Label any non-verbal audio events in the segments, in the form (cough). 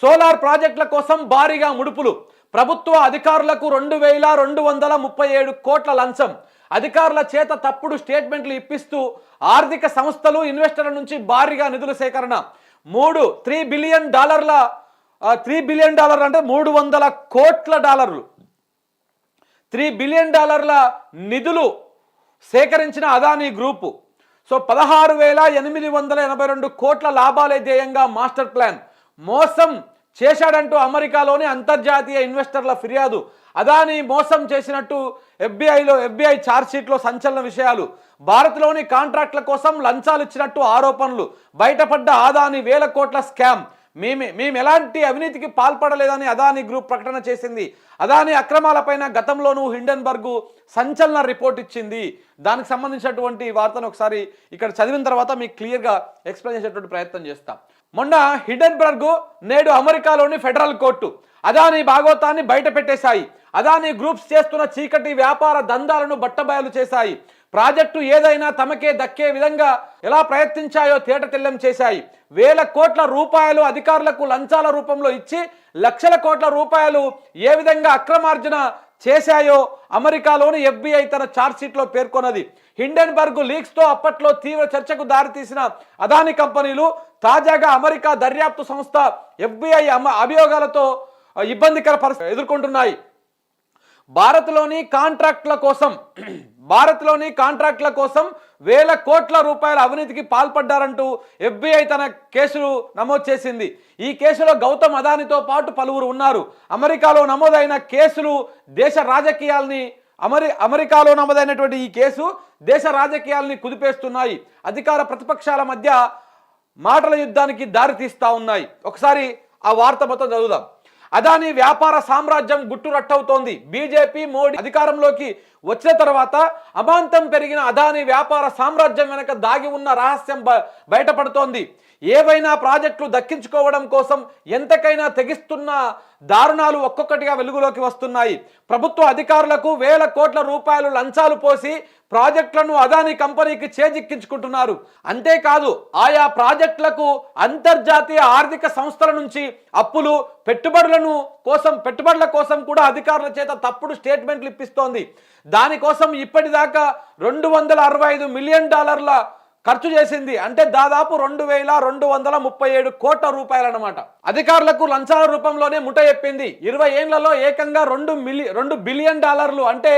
Solar ప్రాజెక్టుల కోసం భారీగా ముడుపులు. ప్రభుత్వ అధికారులకు రెండు వేల రెండు వందల ముప్పై ఏడు కోట్ల లంచం. అధికారుల చేత తప్పుడు స్టేట్మెంట్లు ఇప్పిస్తూ ఆర్థిక సంస్థలు ఇన్వెస్టర్ల నుంచి భారీగా నిధుల సేకరణ. మూడు త్రీ బిలియన్ డాలర్ల త్రీ బిలియన్ డాలర్ అంటే మూడు వందల కోట్ల డాలర్లు. త్రీ బిలియన్ డాలర్ల నిధులు సేకరించిన అదానీ గ్రూపు. సో పదహారు వేల ఎనిమిది వందల ఎనభై రెండు కోట్ల లాభాలే ధ్యేయంగా మాస్టర్ ప్లాన్. మోసం చేశాడంటూ అమెరికాలోని అంతర్జాతీయ ఇన్వెస్టర్ల ఫిర్యాదు. అదాని మోసం చేసినట్టు ఎఫ్బిఐలో ఎఫ్బిఐ ఛార్జ్షీట్లో సంచలన విషయాలు. భారత్లోని కాంట్రాక్ట్ల కోసం లంచాలు ఇచ్చినట్టు ఆరోపణలు. బయటపడ్డ ఆదాని వేల కోట్ల స్కామ్. మేము మేము ఎలాంటి అవినీతికి పాల్పడలేదని అదానీ గ్రూప్ ప్రకటన చేసింది. అదానీ అక్రమాలపైన గతంలోనూ హిండెన్బర్గ్ సంచలన రిపోర్ట్ ఇచ్చింది. దానికి సంబంధించినటువంటి వార్తను ఒకసారి ఇక్కడ చదివిన తర్వాత మీకు క్లియర్గా ఎక్స్ప్లెయిన్ చేసేటువంటి ప్రయత్నం చేస్తాం. మొన్న హిడెన్బర్గ్ నేడు అమెరికాలోని ఫెడరల్ కోర్టు. అదానీ భాగోతాన్ని బయట పెట్టేశాయి. అదానీ గ్రూప్స్ చేస్తున్న చీకటి వ్యాపార దందాలను బట్టబయలు చేశాయి. ప్రాజెక్టు ఏదైనా తమకే దక్కే విధంగా ఎలా ప్రయత్నించాయో తేట తెల్లం చేశాయి. వేల కోట్ల రూపాయలు అధికారులకు లంచాల రూపంలో ఇచ్చి లక్షల కోట్ల రూపాయలు ఏ విధంగా అక్రమార్జన చేశాయో అమెరికాలోని ఎఫ్బిఐ తన ఛార్జ్షీట్లో పేర్కొన్నది. హిండెన్బర్గ్ లీక్స్తో అప్పట్లో తీవ్ర చర్చకు దారితీసిన అదాని కంపెనీలు తాజాగా అమెరికా దర్యాప్తు సంస్థ ఎఫ్బిఐ అభియోగాలతో ఇబ్బందికర పరిస్థితి ఎదుర్కొంటున్నాయి. భారత్లోని కాంట్రాక్ట్ల కోసం (clears throat) భారత్లోని కాంట్రాక్ట్ల కోసం వేల కోట్ల రూపాయల అవినీతికి పాల్పడ్డారంటూ ఎఫ్బిఐ తన కేసులు నమోదు చేసింది. ఈ కేసులో గౌతమ్ అదానితో పాటు పలువురు ఉన్నారు. అమెరికాలో నమోదైన కేసులు దేశ రాజకీయాల్ని అమెరి అమెరికాలో నమోదైనటువంటి ఈ కేసు దేశ రాజకీయాల్ని కుదిపేస్తున్నాయి. అధికార ప్రతిపక్షాల మధ్య మాటల యుద్ధానికి దారితీస్తా ఉన్నాయి. ఒకసారి ఆ వార్త మొత్తం చదువుదాం. అదాని వ్యాపార సామ్రాజ్యం గుట్టురట్టవుతోంది బీజేపీ మోడీ అధికారంలోకి వచ్చిన తర్వాత అమాంతం పెరిగిన అదాని వ్యాపార సామ్రాజ్యం వెనక దాగి ఉన్న రహస్యం బ- బయటపడుతోంది. ఏవైనా ప్రాజెక్టులు దక్కించుకోవడం కోసం ఎంతకైనా తెగిస్తున్న దారుణాలు ఒక్కొక్కటిగా వెలుగులోకి వస్తున్నాయి. ప్రభుత్వ అధికారులకు వేల కోట్ల రూపాయలు లంచాలు పోసి ప్రాజెక్టులను అదాని కంపెనీకి చేజిక్కించుకుంటున్నారు. అంతేకాదు ఆయా ప్రాజెక్టులకు అంతర్జాతీయ ఆర్థిక సంస్థల నుంచి అప్పులు పెట్టుబడులను కోసం పెట్టుబడుల కోసం కూడా అధికారుల చేత తప్పుడు స్టేట్మెంట్లు ఇప్పిస్తోంది. దానికోసం ఇప్పటిదాకా రెండు వందల అరవై ఐదు మిలియన్ డాలర్ల ఖర్చు చేసింది. అంటే దాదాపు రెండు వేల రెండు వందల ముప్పై ఏడు కోట్ల రూపాయలు అనమాట అధికారులకు లంచాల రూపంలోనే ముఠ చెప్పింది. ఇరవై ఏళ్ళలో ఏకంగా రెండు మిలి రెండు బిలియన్ డాలర్లు అంటే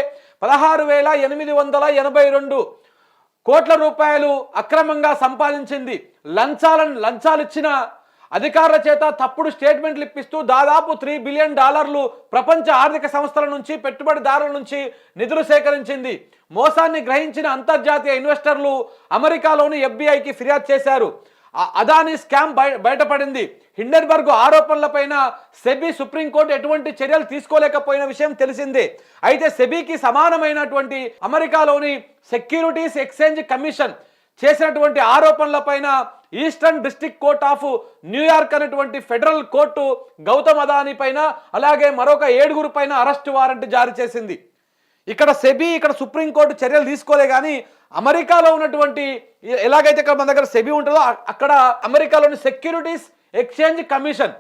పదహారు వేల ఎనిమిది వందల ఎనభై రెండు కోట్ల రూపాయలు అక్రమంగా సంపాదించింది. లంచాలను లంచాలు ఇచ్చిన అధికారుల చేత తప్పుడు స్టేట్మెంట్లు ఇప్పిస్తూ దాదాపు త్రీ బిలియన్ డాలర్లు ప్రపంచ ఆర్థిక సంస్థల నుంచి పెట్టుబడిదారుల నుంచి నిధులు సేకరించింది. మోసాన్ని గ్రహించిన అంతర్జాతీయ ఇన్వెస్టర్లు అమెరికాలోని ఎఫ్బిఐకి ఫిర్యాదు చేశారు. అదానీ స్కామ్ బయ బయటపడింది. హిండెన్బర్గ్ ఆరోపణలపైన సెబీ సుప్రీంకోర్టు ఎటువంటి చర్యలు తీసుకోలేకపోయిన విషయం తెలిసిందే. అయితే సెబీకి సమానమైనటువంటి అమెరికాలోని సెక్యూరిటీస్ ఎక్స్చేంజ్ కమిషన్ చేసినటువంటి ఆరోపణలపైన eastern district court of New York అనేటువంటి ఫెడరల్ కోర్టు గౌతమ్ అదానీ పైన అలాగే మరొక ఏడుగురు పైన అరెస్ట్ వారెంట్ జారీ చేసింది. ఇక్కడ సెబీ ఇక్కడ సుప్రీంకోర్టు చర్యలు తీసుకోలే కానీ అమెరికాలో ఉన్నటువంటి ఎలాగైతే ఇక్కడ మన దగ్గర సెబీ ఉంటుందో అక్కడ అమెరికాలోని సెక్యూరిటీస్ ఎక్స్చేంజ్ కమిషన్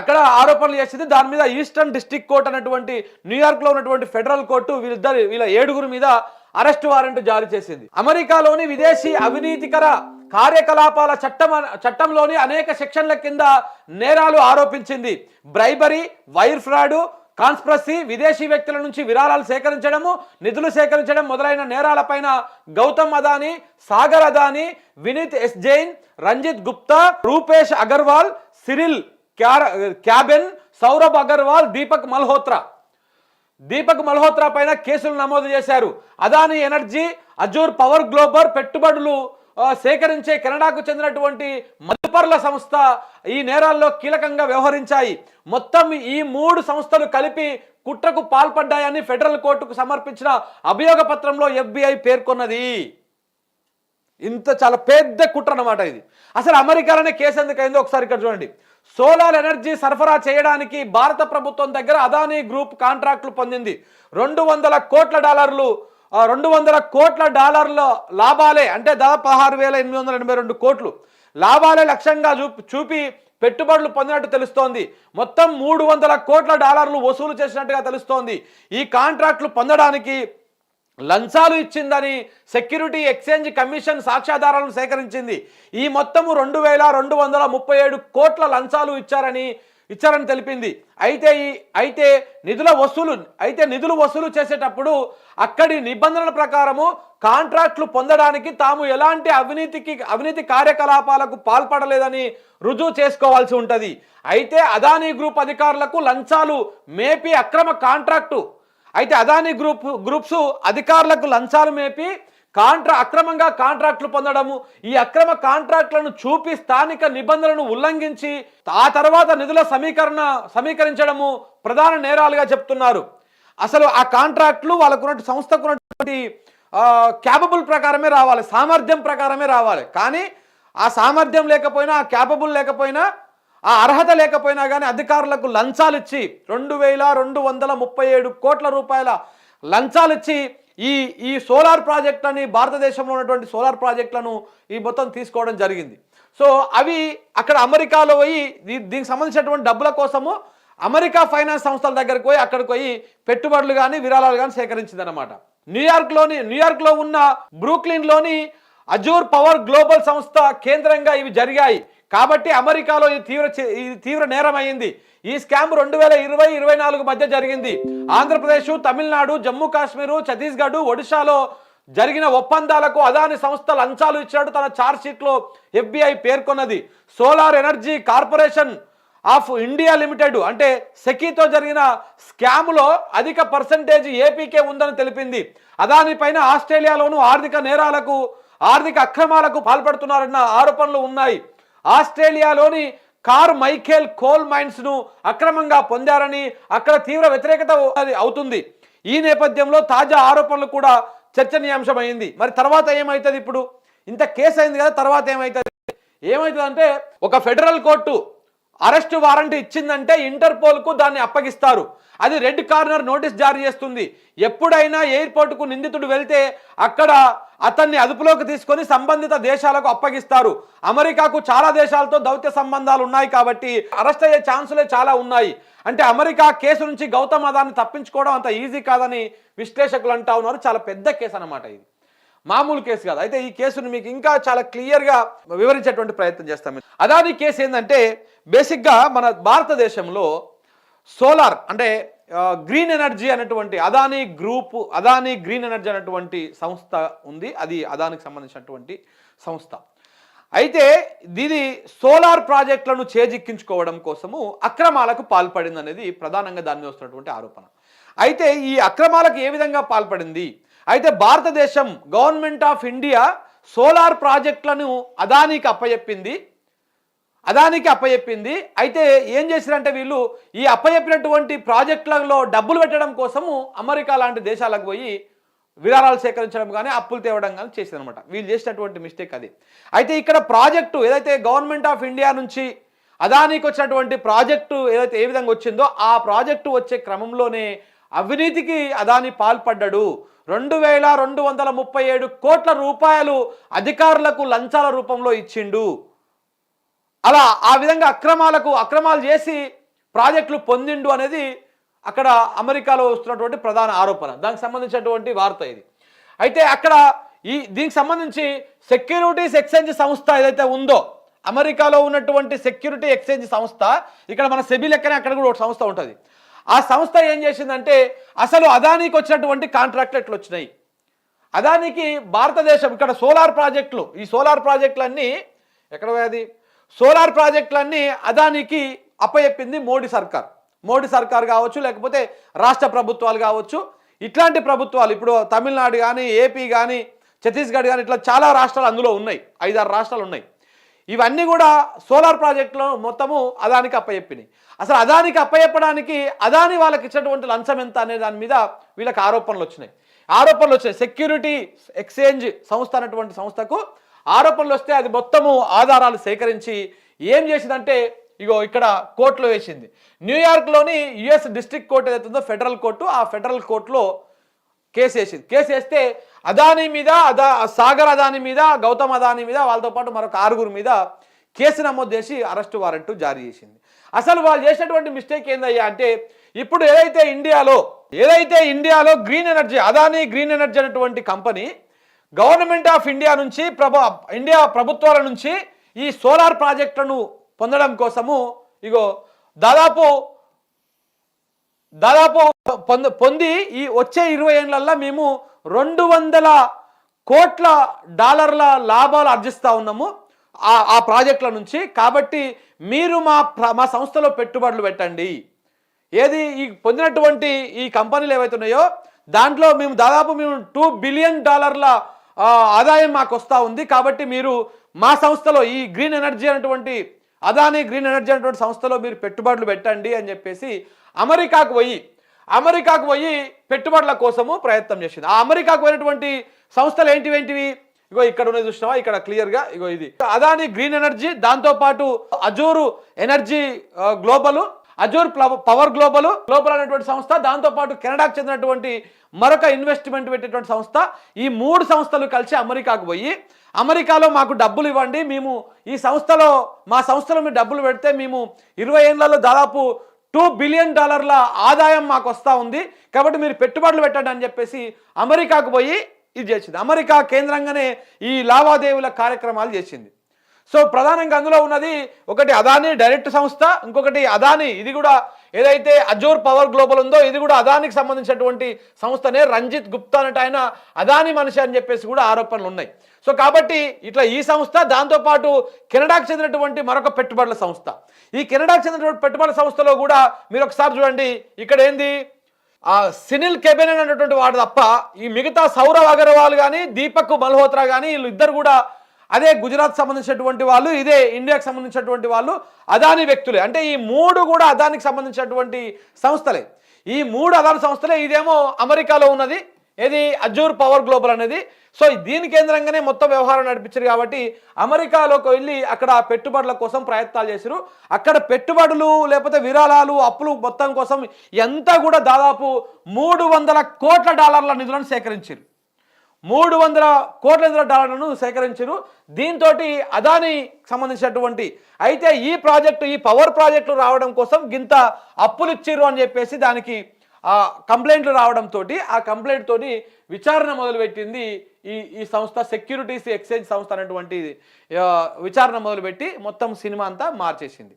అక్కడ ఆరోపణలు చేసింది. దాని మీద ఈస్టర్న్ డిస్ట్రిక్ట్ కోర్ట్ అనేటువంటి న్యూయార్క్లో ఉన్నటువంటి ఫెడరల్ కోర్టు వీళ్ళిద్దరు వీళ్ళ ఏడుగురు మీద అరెస్ట్ వారెంట్ జారీ చేసింది. అమెరికాలోని విదేశీ అవినీతికర కార్యకలాపాల చట్టం చట్టంలోని అనేక సెక్షన్ల కింద నేరాలు ఆరోపించింది. బ్రైబరీ వైర్ ఫ్రాడ్ కాన్స్ప్రసీ విదేశీ వ్యక్తుల నుంచి విరాళాలు సేకరించడము నిధులు సేకరించడం మొదలైన నేరాలపైన గౌతమ్ అదానీ సాగర్ అదానీ వినీత్ ఎస్ జైన్ రంజిత్ గుప్తా రూపేష్ అగర్వాల్ సిరిల్ క్యార క్యాబెన్ సౌరభ్ అగర్వాల్ దీపక్ మల్హోత్రా. దీపక్ మల్హోత్రా పైన కేసులు నమోదు చేశారు. Adani energy Azure power global పెట్టుబడులు సేకరించే కెనడాకు చెందినటువంటి మదుపర్ల సంస్థ ఈ నేరాల్లో కీలకంగా వ్యవహరించాయి. మొత్తం ఈ మూడు సంస్థలు కలిపి కుట్రకు పాల్పడ్డాయని ఫెడరల్ కోర్టుకు సమర్పించిన అభియోగ పత్రంలో ఎఫ్బిఐ పేర్కొన్నది. ఇంత చాలా పెద్ద కుట్ర అన్నమాట ఇది. అసలు అమెరికాలోనే కేసు ఎందుకైందో ఒకసారి ఇక్కడ చూడండి. సోలార్ ఎనర్జీ సరఫరా చేయడానికి భారత ప్రభుత్వం దగ్గర అదానీ గ్రూప్ కాంట్రాక్టులు పొందింది. రెండు వందల కోట్ల డాలర్లు రెండు వందల కోట్ల డాలర్ల లాభాలే అంటే దాదాపు పదహారు వేల ఎనిమిది వందల ఎనభై రెండు కోట్లు లాభాలే లక్ష్యంగా చూపి చూపి పెట్టుబడులు పొందినట్టు తెలుస్తోంది. మొత్తం మూడు వందల కోట్ల డాలర్లు వసూలు చేసినట్టుగా తెలుస్తోంది. ఈ కాంట్రాక్టులు పొందడానికి లంచాలు ఇచ్చిందని సెక్యూరిటీ ఎక్స్చేంజ్ కమిషన్ సాక్ష్యాధారాలను సేకరించింది. ఈ మొత్తము రెండు వేల రెండు వందల ముప్పై ఏడు కోట్ల లంచాలు ఇచ్చారని ఇచ్చారని తెలిపింది. అయితే ఈ అయితే నిధుల వసూలు అయితే నిధులు వసూలు చేసేటప్పుడు అక్కడి నిబంధనల ప్రకారము కాంట్రాక్ట్లు పొందడానికి తాము ఎలాంటి అవినీతికి అవినీతి కార్యకలాపాలకు పాల్పడలేదని రుజువు చేసుకోవాల్సి ఉంటుంది. అయితే అదానీ గ్రూప్ అధికారులకు లంచాలు మేపి అక్రమ కాంట్రాక్టు అయితే అదానీ గ్రూప్ గ్రూప్స్ అధికారులకు లంచాలు మేపి కాంట్రా అక్రమంగా కాంట్రాక్టులు పొందడము ఈ అక్రమ కాంట్రాక్టులను చూపి స్థానిక నిబంధనలను ఉల్లంఘించి ఆ తర్వాత నిధుల సమీకరణ సమీకరించడము ప్రధాన నేరాలుగా చెప్తున్నారు. అసలు ఆ కాంట్రాక్ట్లు వాళ్ళకున్నటువంటి సంస్థకు ఉన్నటువంటి క్యాపబుల్ ప్రకారమే రావాలి సామర్థ్యం ప్రకారమే రావాలి. కానీ ఆ సామర్థ్యం లేకపోయినా ఆ క్యాపబుల్ లేకపోయినా ఆ అర్హత లేకపోయినా కానీ అధికారులకు లంచాలు ఇచ్చి రెండు వేల రెండు వందల ముప్పై ఏడు కోట్ల రూపాయల లంచాలు ఇచ్చి ఈ ఈ సోలార్ ప్రాజెక్టులని భారతదేశంలో ఉన్నటువంటి సోలార్ ప్రాజెక్టులను ఈ మొత్తం తీసుకోవడం జరిగింది. సో అవి అక్కడ అమెరికాలో పోయి దీనికి సంబంధించినటువంటి డబ్బుల కోసము అమెరికా ఫైనాన్స్ సంస్థల దగ్గరికి పోయి అక్కడికి పోయి పెట్టుబడులు కానీ విరాళాలు కానీ సేకరించింది అనమాట న్యూయార్క్లోని న్యూయార్క్లో ఉన్న బ్రూక్లిన్లోని అజూర్ పవర్ గ్లోబల్ సంస్థ కేంద్రంగా ఇవి జరిగాయి. కాబట్టి అమెరికాలో ఇది తీవ్ర ఇది తీవ్ర నేరం అయింది ఈ స్కామ్ రెండు వేల ఇరవై ఇరవై నాలుగు మధ్య జరిగింది. ఆంధ్రప్రదేశ్ తమిళనాడు జమ్మూ కాశ్మీరు ఛత్తీస్గఢ్ ఒడిశాలో జరిగిన ఒప్పందాలకు అదాని సంస్థ లంచాలు ఇచ్చినట్టు తన ఛార్జ్ షీట్లో ఎఫ్బిఐ పేర్కొన్నది. Solar energy corporation of India limited అంటే సెకీతో జరిగిన స్కామ్లో అధిక పర్సంటేజ్ ఏపీకే ఉందని తెలిపింది. అదాని పైన ఆస్ట్రేలియాలోను ఆర్థిక నేరాలకు ఆర్థిక అక్రమాలకు పాల్పడుతున్నారన్న ఆరోపణలు ఉన్నాయి. ఆస్ట్రేలియాలోని కార్ మైఖేల్ కోల్ మైన్స్ను అక్రమంగా పొందారని అక్కడ తీవ్ర వ్యతిరేకత అవుతుంది. ఈ నేపథ్యంలో తాజా ఆరోపణలు కూడా చర్చనీయాంశమైంది. మరి తర్వాత ఏమవుతుంది ఇప్పుడు? ఇంత కేసు అయింది కదా తర్వాత ఏమవుతుంది ఏమవుతుంది అంటే ఒక ఫెడరల్ కోర్టు అరెస్ట్ వారెంట్ ఇచ్చిందంటే ఇంటర్పోల్కు దాన్ని అప్పగిస్తారు. అది రెడ్ కార్నర్ నోటీస్ జారీ చేస్తుంది. ఎప్పుడైనా ఎయిర్పోర్ట్కు నిందితుడు వెళ్తే అక్కడ అతన్ని అదుపులోకి తీసుకొని సంబంధిత దేశాలకు అప్పగిస్తారు. అమెరికాకు చాలా దేశాలతో దౌత్య సంబంధాలు ఉన్నాయి కాబట్టి అరెస్ట్ అయ్యే ఛాన్సులే చాలా ఉన్నాయి. అంటే అమెరికా కేసు నుంచి గౌతమ్ అదాన్ని తప్పించుకోవడం అంత ఈజీ కాదని విశ్లేషకులు అంటా ఉన్నారు. చాలా పెద్ద కేసు అన్నమాట ఇది. మామూలు కేసు కాదు. అయితే ఈ కేసును మీకు ఇంకా చాలా క్లియర్గా వివరించేటువంటి ప్రయత్నం చేస్తాం. అదాని కేసు ఏంటంటే బేసిక్గా మన భారతదేశంలో సోలార్ అంటే గ్రీన్ ఎనర్జీ అనేటువంటి Adani group Adani green energy అనేటువంటి సంస్థ ఉంది. అది అదానికి సంబంధించినటువంటి సంస్థ. అయితే దీని సోలార్ ప్రాజెక్టులను చేజిక్కించుకోవడం కోసము అక్రమాలకు పాల్పడింది అనేది ప్రధానంగా దాని మీద వస్తున్నటువంటి ఆరోపణ. అయితే ఈ అక్రమాలకు ఏ విధంగా పాల్పడింది? అయితే భారతదేశం గవర్నమెంట్ ఆఫ్ ఇండియా సోలార్ ప్రాజెక్టులను అదానికి అప్పచెప్పింది అదానికి అప్పచెప్పింది అయితే ఏం చేశారంటే వీళ్ళు ఈ అప్పచెప్పినటువంటి ప్రాజెక్టులలో డబ్బులు పెట్టడం కోసము అమెరికా లాంటి దేశాలకు పోయి విరాళాలు సేకరించడం కానీ అప్పులు తేవడం కానీ చేసిందనమాట వీళ్ళు చేసినటువంటి మిస్టేక్ అది. అయితే ఇక్కడ ప్రాజెక్టు ఏదైతే గవర్నమెంట్ ఆఫ్ ఇండియా నుంచి అదానికి వచ్చినటువంటి ప్రాజెక్టు ఏదైతే ఏ విధంగా వచ్చిందో ఆ ప్రాజెక్టు వచ్చే క్రమంలోనే అవినీతికి అదాని పాల్పడ్డాడు. రెండు వేల రెండు వందల ముప్పై ఏడు కోట్ల రూపాయలు అధికారులకు లంచాల రూపంలో ఇచ్చిండు. అలా ఆ విధంగా అక్రమాలకు అక్రమాలు చేసి ప్రాజెక్టులు పొందిండు అనేది అక్కడ అమెరికాలో వస్తున్నటువంటి ప్రధాన ఆరోపణ. దానికి సంబంధించినటువంటి వార్త ఇది. అయితే అక్కడ ఈ దీనికి సంబంధించి సెక్యూరిటీస్ ఎక్స్చేంజ్ సంస్థ ఏదైతే ఉందో అమెరికాలో ఉన్నటువంటి సెక్యూరిటీ ఎక్స్చేంజ్ సంస్థ ఇక్కడ మన సెబీ లెక్కనే అక్కడ కూడా ఒక సంస్థ ఉంటుంది. ఆ సంస్థ ఏం చేసిందంటే అసలు అదానికి వచ్చినటువంటి కాంట్రాక్ట్లు ఎట్లు వచ్చినాయి అదానికి భారతదేశం ఇక్కడ సోలార్ ప్రాజెక్టులు ఈ సోలార్ ప్రాజెక్టులన్నీ ఎక్కడ అది? సోలార్ ప్రాజెక్టులన్నీ అదానికి అప్పచెప్పింది మోడీ సర్కార్. మోడీ సర్కార్ కావచ్చు లేకపోతే రాష్ట్ర ప్రభుత్వాలు కావచ్చు. ఇట్లాంటి ప్రభుత్వాలు ఇప్పుడు తమిళనాడు కానీ ఏపీ కానీ ఛత్తీస్గఢ్ కానీ ఇట్లా చాలా రాష్ట్రాలు అందులో ఉన్నాయి. ఐదారు రాష్ట్రాలు ఉన్నాయి. ఇవన్నీ కూడా సోలార్ ప్రాజెక్టులో మొత్తము అదానికి అప్పచెప్పినాయి. అసలు అదానికి అప్పచెప్పడానికి అదాని వాళ్ళకి ఇచ్చినటువంటి లంచం ఎంత అనే దాని మీద వీళ్ళకి ఆరోపణలు వచ్చినాయి. ఆరోపణలు వచ్చాయి సెక్యూరిటీ ఎక్స్చేంజ్ సంస్థ అన్నటువంటి సంస్థకు ఆరోపణలు వస్తే అది మొత్తము ఆధారాలు సేకరించి ఏం చేసిందంటే ఇగో ఇక్కడ కోర్టులో వేసింది. న్యూయార్క్లోని యుఎస్ డిస్ట్రిక్ట్ కోర్టు ఏదైతుందో ఉందో ఫెడరల్ కోర్టు ఆ ఫెడరల్ కోర్టులో కేసు వేసింది. కేసు వేస్తే అదాని మీద అదా సాగర్ అదాని మీద గౌతమ్ అదాని మీద వాళ్ళతో పాటు మరొక ఆరుగురు మీద కేసు నమోదు చేసి అరెస్ట్ వారెంట్ జారీ చేసింది. అసలు వాళ్ళు చేసినటువంటి మిస్టేక్ ఏందయ్యా అంటే ఇప్పుడు ఏదైతే ఇండియాలో ఏదైతే ఇండియాలో green energy Adani green energy అనేటువంటి కంపెనీ గవర్నమెంట్ ఆఫ్ ఇండియా నుంచి ప్రభు ఇండియా ప్రభుత్వాల నుంచి ఈ సోలార్ ప్రాజెక్టులను పొందడం కోసము ఇగో దాదాపు దాదాపు పొంద పొంది ఈ వచ్చే ఇరవై ఏళ్ళల్లో మేము రెండు వందల కోట్ల డాలర్ల లాభాలు ఆర్జిస్తూ ఉన్నాము ఆ ఆ ప్రాజెక్టుల నుంచి. కాబట్టి మీరు మా మా సంస్థలో పెట్టుబడులు పెట్టండి. ఏది ఈ పొందినటువంటి ఈ కంపెనీలు ఏవైతే ఉన్నాయో దాంట్లో మేము దాదాపు మేము టూ బిలియన్ డాలర్ల ఆదాయం మాకు వస్తూ ఉంది. కాబట్టి మీరు మా సంస్థలో ఈ గ్రీన్ ఎనర్జీ అనేటువంటి అదానీ గ్రీన్ ఎనర్జీ అనేటువంటి సంస్థలో మీరు పెట్టుబడులు పెట్టండి అని చెప్పేసి అమెరికాకు పోయి అమెరికాకు పోయి పెట్టుబడుల కోసము ప్రయత్నం చేసింది. ఆ అమెరికాకు పోయినటువంటి సంస్థలు ఏంటివి ఏంటివి ఇగో ఇక్కడ ఉన్నది చూసినావా? ఇక్కడ క్లియర్గా ఇగో ఇది. అదాని గ్రీన్ ఎనర్జీ దాంతోపాటు Azure energy global Azure power global global అనేటువంటి సంస్థ దాంతోపాటు కెనడాకు చెందినటువంటి మరొక ఇన్వెస్ట్మెంట్ పెట్టేటువంటి సంస్థ. ఈ మూడు సంస్థలు కలిసి అమెరికాకు పోయి అమెరికాలో మాకు డబ్బులు ఇవ్వండి మేము ఈ సంస్థలో మా సంస్థలో మీరు డబ్బులు పెడితే మేము ఇరవై ఏళ్ళలో దాదాపు టూ బిలియన్ డాలర్ల ఆదాయం మాకు వస్తూ ఉంది. కాబట్టి మీరు పెట్టుబడులు పెట్టండి అని చెప్పేసి అమెరికాకు పోయి ఇది చేసింది. అమెరికా కేంద్రంగానే ఈ లావాదేవీల కార్యక్రమాలు చేసింది. సో ప్రధానంగా అందులో ఉన్నది ఒకటి అదాని డైరెక్ట్ సంస్థ ఇంకొకటి అదాని. ఇది కూడా ఏదైతే అజోర్ పవర్ గ్లోబల్ ఉందో ఇది కూడా అదానికి సంబంధించినటువంటి సంస్థనే రంజిత్ గుప్తా అనేట ఆయన అదాని మనిషి అని చెప్పేసి కూడా ఆరోపణలు ఉన్నాయి. సో కాబట్టి ఇట్లా ఈ సంస్థ దాంతోపాటు కెనడాకు చెందినటువంటి మరొక పెట్టుబడుల సంస్థ. ఈ కెనడాకు చెందినటువంటి పెట్టుబడుల సంస్థలో కూడా మీరు ఒకసారి చూడండి ఇక్కడ ఏంది? ఆ సినిల్ కెబెన్ అనేటువంటి వాడు తప్ప ఈ మిగతా సౌరవ్ అగర్వాల్ కానీ దీపక్ మల్హోత్రా కానీ వీళ్ళు ఇద్దరు కూడా అదే గుజరాత్ సంబంధించినటువంటి వాళ్ళు ఇదే ఇండియాకి సంబంధించినటువంటి వాళ్ళు అదాని వ్యక్తులే. అంటే ఈ మూడు కూడా అదానికి సంబంధించినటువంటి సంస్థలే. ఈ మూడు అదాని సంస్థలే. ఇదేమో అమెరికాలో ఉన్నది. ఏది? అజూర్ పవర్ గ్లోబల్ అనేది. సో దీని కేంద్రంగానే మొత్తం వ్యవహారం నడిపించారు కాబట్టి అమెరికాలోకి వెళ్ళి అక్కడ పెట్టుబడుల కోసం ప్రయత్నాలు చేశారు అక్కడ పెట్టుబడులు లేకపోతే విరాళాలు అప్పులు మొత్తం కోసం ఎంత కూడా దాదాపు మూడు వందల కోట్ల డాలర్ల నిధులను సేకరించారు. మూడు వందల కోట్ల నిధుల డాలర్లను సేకరించారు. దీంతో అదాని సంబంధించినటువంటి అయితే ఈ ప్రాజెక్టు ఈ పవర్ ప్రాజెక్టులు రావడం కోసం గింత అప్పులు ఇచ్చిర్రు అని చెప్పేసి దానికి ఆ కంప్లైంట్లు రావడంతో ఆ కంప్లైంట్ తోటి విచారణ మొదలుపెట్టింది ఈ ఈ సంస్థ సెక్యూరిటీస్ ఎక్స్చేంజ్ సంస్థ అనేటువంటి విచారణ మొదలుపెట్టి మొత్తం సినిమా అంతా మార్చేసింది.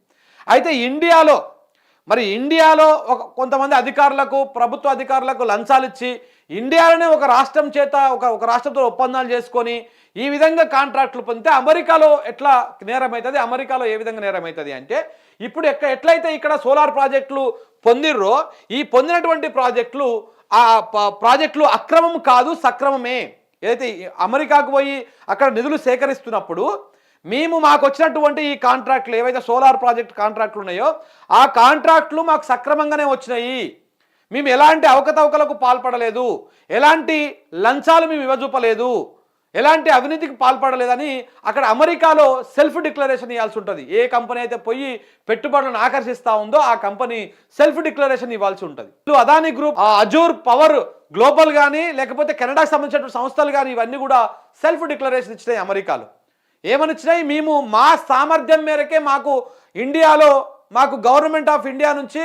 అయితే ఇండియాలో మరి ఇండియాలో ఒక కొంతమంది అధికారులకు ప్రభుత్వ అధికారులకు లంచాలు ఇచ్చి ఇండియాలోనే ఒక రాష్ట్రం చేత ఒక ఒక రాష్ట్రంతో ఒప్పందాలు చేసుకొని ఈ విధంగా కాంట్రాక్ట్లు పొందితే అమెరికాలో ఎట్లా నేరం అవుతుంది అమెరికాలో ఏ విధంగా నేరం అవుతుంది అంటే ఇప్పుడు ఎక్క ఎట్లయితే ఇక్కడ సోలార్ ప్రాజెక్టులు పొందిర్రో ఈ పొందినటువంటి ప్రాజెక్టులు ఆ ప్రాజెక్టులు అక్రమం కాదు సక్రమమే. ఏదైతే అమెరికాకు పోయి అక్కడ నిధులు సేకరిస్తున్నప్పుడు మేము మాకు వచ్చినటువంటి ఈ కాంట్రాక్ట్లు ఏవైతే సోలార్ ప్రాజెక్ట్ కాంట్రాక్ట్లు ఉన్నాయో ఆ కాంట్రాక్ట్లు మాకు సక్రమంగానే వచ్చినాయి. మేము ఎలాంటి అవకతవకలకు పాల్పడలేదు. ఎలాంటి లంచాలు మేము ఇవ్వజూపలేదు. ఎలాంటి అవినీతికి పాల్పడలేదని అక్కడ అమెరికాలో సెల్ఫ్ డిక్లరేషన్ ఇవ్వాల్సి ఉంటుంది. ఏ కంపెనీ అయితే పోయి పెట్టుబడులను ఆకర్షిస్తూ ఉందో ఆ కంపెనీ సెల్ఫ్ డిక్లరేషన్ ఇవ్వాల్సి ఉంటుంది. ఇప్పుడు అదాని గ్రూప్ ఆ అజూర్ పవర్ గ్లోబల్ కానీ లేకపోతే కెనడాకి సంబంధించిన సంస్థలు కానీ ఇవన్నీ కూడా సెల్ఫ్ డిక్లరేషన్ ఇచ్చినాయి అమెరికాలో. ఏమనిచ్చినాయి మేము మా సామర్థ్యం మేరకే మాకు ఇండియాలో మాకు గవర్నమెంట్ ఆఫ్ ఇండియా నుంచి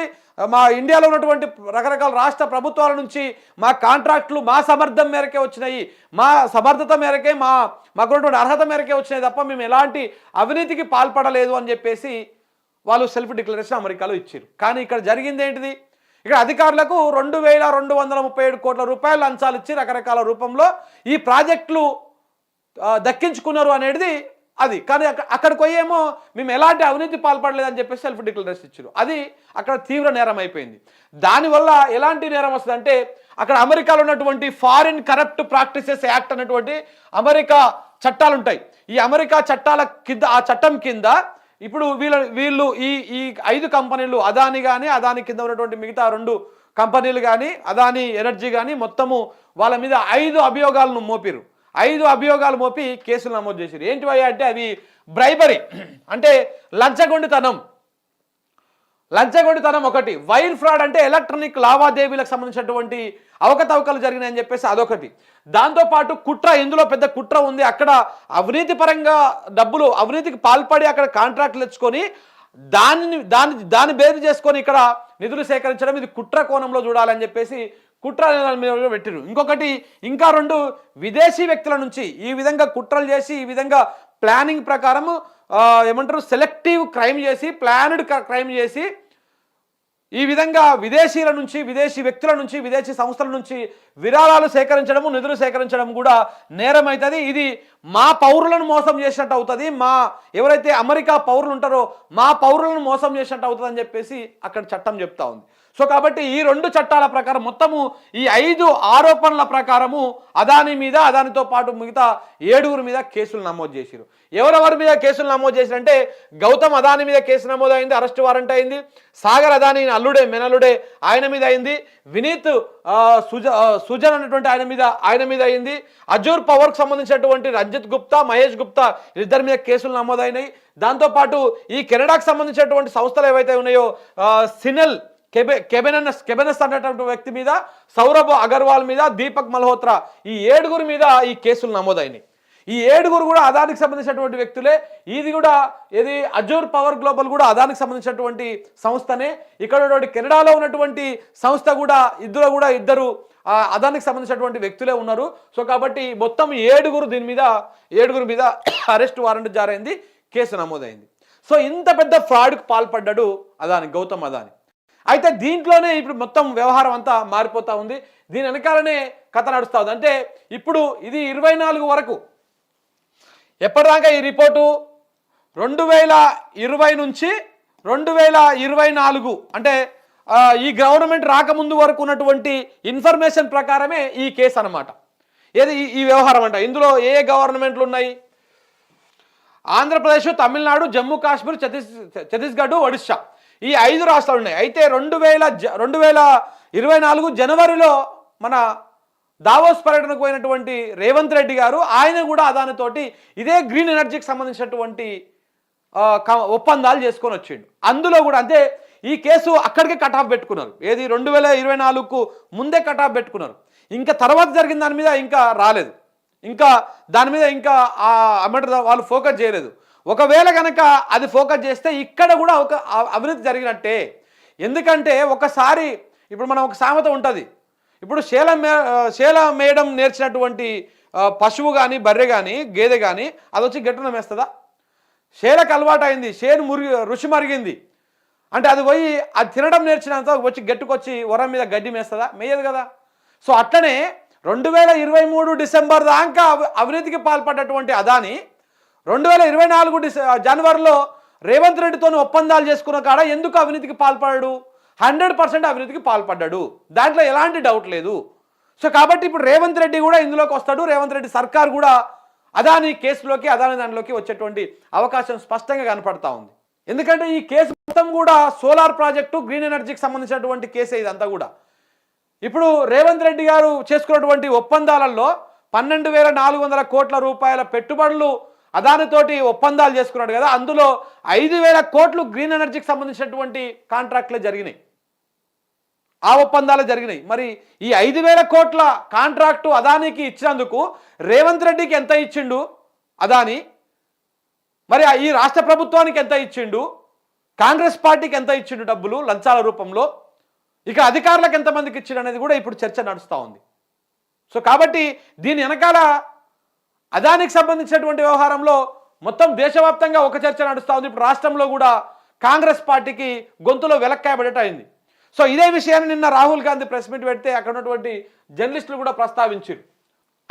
మా ఇండియాలో ఉన్నటువంటి రకరకాల రాష్ట్ర ప్రభుత్వాల నుంచి మా కాంట్రాక్టులు మా సమర్థం మేరకే వచ్చినాయి. మా సమర్థత మేరకే మా మాకున్నటువంటి అర్హత మేరకే వచ్చినాయి తప్ప మేము ఎలాంటి అవినీతికి పాల్పడలేదు అని చెప్పేసి వాళ్ళు సెల్ఫ్ డిక్లరేషన్ అమెరికాలో ఇచ్చారు. కానీ ఇక్కడ జరిగింది ఏంటిది? ఇక్కడ అధికారులకు రెండు వేల రెండు వందల ముప్పై ఏడు కోట్ల రూపాయలు లంచాలు ఇచ్చి రకరకాల రూపంలో ఈ ప్రాజెక్టులు దక్కించుకున్నారు అనేది అది. కానీ అక్కడ అక్కడికి పోయేమో మేము ఎలాంటి అవినీతి పాల్పడలేదని చెప్పేసి సెల్ఫ్ డిక్లరేషన్ ఇచ్చారు అది అక్కడ తీవ్ర నేరం అయిపోయింది. దానివల్ల ఎలాంటి నేరం వస్తుందంటే అక్కడ అమెరికాలో ఉన్నటువంటి ఫారిన్ కరప్ట్ ప్రాక్టీసెస్ యాక్ట్ అనేటువంటి అమెరికా చట్టాలు ఉంటాయి ఈ అమెరికా చట్టాల కింద ఆ చట్టం కింద ఇప్పుడు వీళ్ళ వీళ్ళు ఈ ఈ ఐదు కంపెనీలు అదాని కానీ అదాని కింద ఉన్నటువంటి మిగతా రెండు కంపెనీలు కానీ అదాని ఎనర్జీ కానీ మొత్తము వాళ్ళ మీద ఐదు అభియోగాలను మోపిరు ఐదు అభియోగాలు మోపి కేసులు నమోదు చేశారు ఏంటివయ్యా అంటే అవి బ్రైబరీ. అంటే లంచగొండితనం. లంచగొండితనం ఒకటి. వైర్ ఫ్రాడ్ అంటే ఎలక్ట్రానిక్ లావాదేవీలకు సంబంధించినటువంటి అవకతవకలు జరిగినాయని చెప్పేసి అదొకటి. దాంతోపాటు కుట్ర ఇందులో పెద్ద కుట్ర ఉంది. అక్కడ అవినీతి పరంగా డబ్బులు అవినీతికి పాల్పడి అక్కడ కాంట్రాక్ట్లు తెచ్చుకొని దానిని దాని దాన్ని బేరు చేసుకొని ఇక్కడ నిధులు సేకరించడం ఇది కుట్ర కోణంలో చూడాలని చెప్పేసి కుట్ర మీద పెట్టిరు ఇంకొకటి ఇంకా రెండు విదేశీ వ్యక్తుల నుంచి ఈ విధంగా కుట్రలు చేసి ఈ విధంగా ప్లానింగ్ ప్రకారం ఏమంటారు సెలెక్టివ్ క్రైమ్ చేసి ప్లాన్డ్ క్రైమ్ చేసి ఈ విధంగా విదేశీల నుంచి విదేశీ వ్యక్తుల నుంచి విదేశీ సంస్థల నుంచి విరాళాలు సేకరించడము నిధులు సేకరించడం కూడా నేరం అవుతుంది ఇది మా పౌరులను మోసం చేసినట్టు అవుతుంది. మా ఎవరైతే అమెరికా పౌరులు ఉంటారో మా పౌరులను మోసం చేసినట్టు అవుతుంది అని చెప్పేసి అక్కడ చట్టం చెప్తా ఉంది. సో కాబట్టి ఈ రెండు చట్టాల ప్రకారం మొత్తము ఈ ఐదు ఆరోపణల ప్రకారము అదాని మీద అదానితో పాటు మిగతా ఏడుగురు మీద కేసులు నమోదు చేసిరు ఎవరెవరి మీద కేసులు నమోదు చేసిరంటే గౌతమ్ అదాని మీద కేసు నమోదు అయింది అరెస్ట్ వారెంట్ అయింది సాగర్ అదాని అల్లుడే మెనలుడే ఆయన మీద అయింది వినీత్ సుజ సుజన్ అనేటువంటి ఆయన మీద ఆయన మీద అయింది అజూర్ పవర్కు సంబంధించినటువంటి రంజిత్ గుప్తా మహేష్ గుప్తా ఇద్దరి మీద కేసులు నమోదైనాయి. దాంతోపాటు ఈ కెనడాకు సంబంధించినటువంటి సంస్థలు ఏవైతే ఉన్నాయో సినల్ సినెల్ కెబె కెబెనస్ కెబెనస్ అనేటువంటి వ్యక్తి మీద సౌరభ్ అగర్వాల్ మీద దీపక్ మల్హోత్రా ఈ ఏడుగురు మీద ఈ కేసులు నమోదైనాయి. ఈ ఏడుగురు కూడా అదానికి సంబంధించినటువంటి వ్యక్తులే. ఇది కూడా ఇది అజూర్ పవర్ గ్లోబల్ కూడా అదానికి సంబంధించినటువంటి సంస్థనే. ఇక్కడ ఉన్నటువంటి కెనడాలో ఉన్నటువంటి సంస్థ కూడా ఇద్దరు కూడా ఇద్దరు అదానికి సంబంధించినటువంటి వ్యక్తులే ఉన్నారు. సో కాబట్టి మొత్తం ఏడుగురు దీని మీద ఏడుగురు మీద (coughs) అరెస్ట్ వారెంట్ జారైంది కేసు నమోదైంది. సో ఇంత పెద్ద ఫ్రాడ్కు పాల్పడ్డాడు అదాని గౌతమ్ అదాని. అయితే దీంట్లోనే ఇప్పుడు మొత్తం వ్యవహారం అంతా మారిపోతా ఉంది. దీని వెనకాలనే కథ నడుస్తూ ఉంది. అంటే ఇప్పుడు ఇది ఇరవై నాలుగు వరకు. ఎప్పటిదాకా ఈ రిపోర్టు? రెండు వేల ఇరవై నుంచి రెండు వేల ఇరవై నాలుగు. అంటే ఈ గవర్నమెంట్ రాకముందు వరకు ఉన్నటువంటి ఇన్ఫర్మేషన్ ప్రకారమే ఈ కేసు అన్నమాట. ఏది? ఈ- ఈ వ్యవహారం అంట. ఇందులో ఏ గవర్నమెంట్లు ఉన్నాయి? ఆంధ్రప్రదేశ్ తమిళనాడు జమ్మూ కాశ్మీర్ ఛత్తీస్ ఛత్తీస్గఢ్ ఒడిశా. ఈ ఐదు రాష్ట్రాలు ఉన్నాయి. అయితే రెండు వేల జ- రెండు వేల ఇరవై నాలుగు జనవరిలో మన దావోస్ పర్యటనకు పోయినటువంటి రేవంత్ రెడ్డి గారు ఆయన కూడా అదానితోటి ఇదే గ్రీన్ ఎనర్జీకి సంబంధించినటువంటి క- ఒప్పందాలు చేసుకొని వచ్చిండు. అందులో కూడా అంటే ఈ కేసు అక్కడికే కట్ ఆఫ్ పెట్టుకున్నారు. ఏది రెండు వేల ఇరవై నాలుగుకు ముందే కట్ ఆఫ్ పెట్టుకున్నారు. ఇంకా తర్వాత జరిగిన దాని మీద ఇంకా రాలేదు. ఇంకా దాని మీద ఇంకా ఆ అమ్మట వాళ్ళు ఫోకస్ చేయలేదు. ఒకవేళ కనుక అది ఫోకస్ చేస్తే ఇక్కడ కూడా ఒక అభివృద్ధి అవినీతి జరిగినట్టే. ఎందుకంటే ఒకసారి ఇప్పుడు మనం ఒక సామెత ఉంటుంది. ఇప్పుడు శేల మే శేల మేయడం నేర్చినటువంటి పశువు కానీ బర్రె కానీ గేదె కానీ అది వచ్చి గట్టున మేస్తుందా? శేలకు అలవాటు అయింది షేను మురిగి రుచి మరిగింది. అంటే అది పోయి అది తినడం నేర్చినంత వచ్చి గట్టుకొచ్చి వరం మీద గడ్డి మేస్తుందా? మేయదు కదా. సో అట్లనే రెండు వేల ఇరవై మూడు డిసెంబర్ దాకా అవినీతికి పాల్పడ్డటువంటి అదాని రెండు వేల ఇరవై నాలుగు జనవరిలో రేవంత్ రెడ్డితో ఒప్పందాలు చేసుకున్న కాడ ఎందుకు అవినీతికి పాల్పడ్డాడు? హండ్రెడ్ పర్సెంట్ అవినీతికి పాల్పడ్డాడు. దాంట్లో ఎలాంటి డౌట్ లేదు. సో కాబట్టి ఇప్పుడు రేవంత్ రెడ్డి కూడా ఇందులోకి వస్తాడు. రేవంత్ రెడ్డి సర్కార్ కూడా అదాని కేసులోకి అదాని దానిలోకి వచ్చేటువంటి అవకాశం స్పష్టంగా కనపడతా ఉంది. ఎందుకంటే ఈ కేసు మొత్తం కూడా సోలార్ ప్రాజెక్టు గ్రీన్ ఎనర్జీకి సంబంధించినటువంటి కేసే ఇదంతా కూడా. ఇప్పుడు రేవంత్ రెడ్డి గారు చేసుకున్నటువంటి ఒప్పందాలలో పన్నెండు వేల నాలుగు వందల కోట్ల రూపాయల పెట్టుబడులు అదానితోటి ఒప్పందాలు చేసుకున్నాడు కదా అందులో ఐదు వేల కోట్లు గ్రీన్ ఎనర్జీకి సంబంధించినటువంటి కాంట్రాక్ట్లు జరిగినాయి. ఆ ఒప్పందాలు జరిగినాయి. మరి ఈ ఐదు వేల కోట్ల కాంట్రాక్టు అదానికి ఇచ్చినందుకు రేవంత్ రెడ్డికి ఎంత ఇచ్చిండు అదాని? మరి ఈ రాష్ట్ర ప్రభుత్వానికి ఎంత ఇచ్చిండు? కాంగ్రెస్ పార్టీకి ఎంత ఇచ్చిండు డబ్బులు లంచాల రూపంలో? ఇక అధికారులకు ఎంతమందికి ఇచ్చిండు అనేది కూడా ఇప్పుడు చర్చ నడుస్తూ ఉంది. సో కాబట్టి దీని వెనకాల అదానికి సంబంధించినటువంటి వ్యవహారంలో మొత్తం దేశవ్యాప్తంగా ఒక చర్చ నడుస్తూ ఉంది. ఇప్పుడు రాష్ట్రంలో కూడా కాంగ్రెస్ పార్టీకి గొంతులో వెలక్కాయబడేట అయింది. సో ఇదే విషయాన్ని నిన్న రాహుల్ గాంధీ ప్రెస్ మీట్ పెడితే అక్కడ ఉన్నటువంటి జర్నలిస్టులు కూడా ప్రస్తావించారు.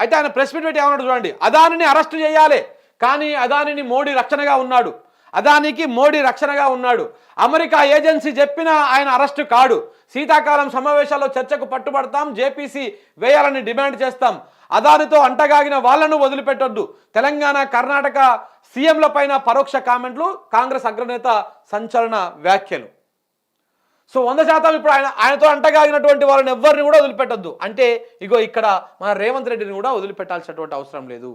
అయితే ఆయన ప్రెస్ మీట్ పెట్టి ఏమన్నాడు చూడండి అదానిని అరెస్టు చేయాలి కానీ అదానిని మోడీ రక్షణగా ఉన్నాడు. అదానికి మోడీ రక్షణగా ఉన్నాడు. అమెరికా ఏజెన్సీ చెప్పినా ఆయన అరెస్టు కాడు. శీతాకాలం సమావేశాల్లో చర్చకు పట్టుబడతాం జేపీసీ వేయాలని డిమాండ్ చేస్తాం. అదానితో అంటగాగిన వాళ్ళను వదిలిపెట్టొద్దు. తెలంగాణ కర్ణాటక సీఎంల పైన పరోక్ష కామెంట్లు కాంగ్రెస్ అగ్రనేత సంచలన వ్యాఖ్యలు. సో వంద శాతం ఇప్పుడు ఆయన ఆయనతో అంటగాగినటువంటి వాళ్ళని ఎవరిని కూడా వదిలిపెట్టొద్దు. అంటే ఇగో ఇక్కడ మన రేవంత్ రెడ్డిని కూడా వదిలిపెట్టాల్సినటువంటి అవసరం లేదు.